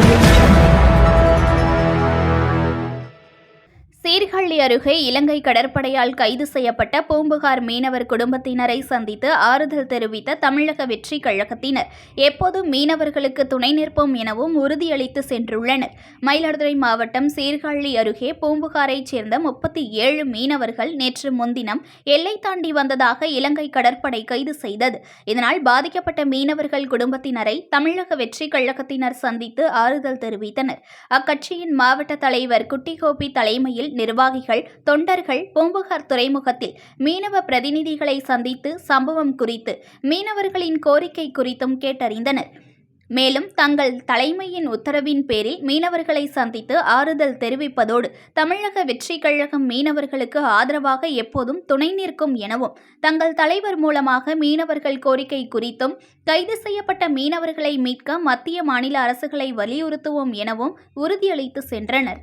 audio அருகே இலங்கை கடற்படையால் கைது செய்யப்பட்ட பூம்புகார் மீனவர் குடும்பத்தினரை சந்தித்து ஆறுதல் தெரிவித்த தமிழக வெற்றி கழகத்தினர். எப்போதும் மீனவர்களுக்கு துணை நிற்போம் எனவும் உறுதியளித்து சென்றுள்ளனர். மயிலாடுதுறை மாவட்டம் சீர்காழி அருகே பூம்புகாரைச் சேர்ந்த முப்பத்தி ஏழு மீனவர்கள் நேற்று முன்தினம் எல்லை தாண்டி வந்ததாக இலங்கை கடற்படை கைது செய்தது. இதனால் பாதிக்கப்பட்ட மீனவர்கள் குடும்பத்தினரை தமிழக வெற்றி கழகத்தினர் சந்தித்து ஆறுதல் தெரிவித்தனர். அக்கட்சியின் மாவட்ட தலைவர் குட்டிகோபி தலைமையில் நிர்வாகிகள் தொண்டர்கள் பூம்புகார் துறைமுகத்தில் மீனவ பிரதிநிதிகளை சந்தித்து சம்பவம் குறித்து மீனவர்களின் கோரிக்கை குறித்தும் கேட்டறிந்தனர். மேலும் தங்கள் தலைமையின் உத்தரவின் பேரில் மீனவர்களை சந்தித்து ஆறுதல் தெரிவிப்பதோடு தமிழக வெற்றி கழகம் மீனவர்களுக்கு ஆதரவாக எப்போதும் துணை நிற்கும் எனவும் தங்கள் தலைவர் மூலமாக மீனவர்கள் கோரிக்கை குறித்தும் கைது செய்யப்பட்ட மீனவர்களை மீட்க மத்திய மாநில அரசுகளை வலியுறுத்துவோம் எனவும் உறுதியளித்து சென்றனர்.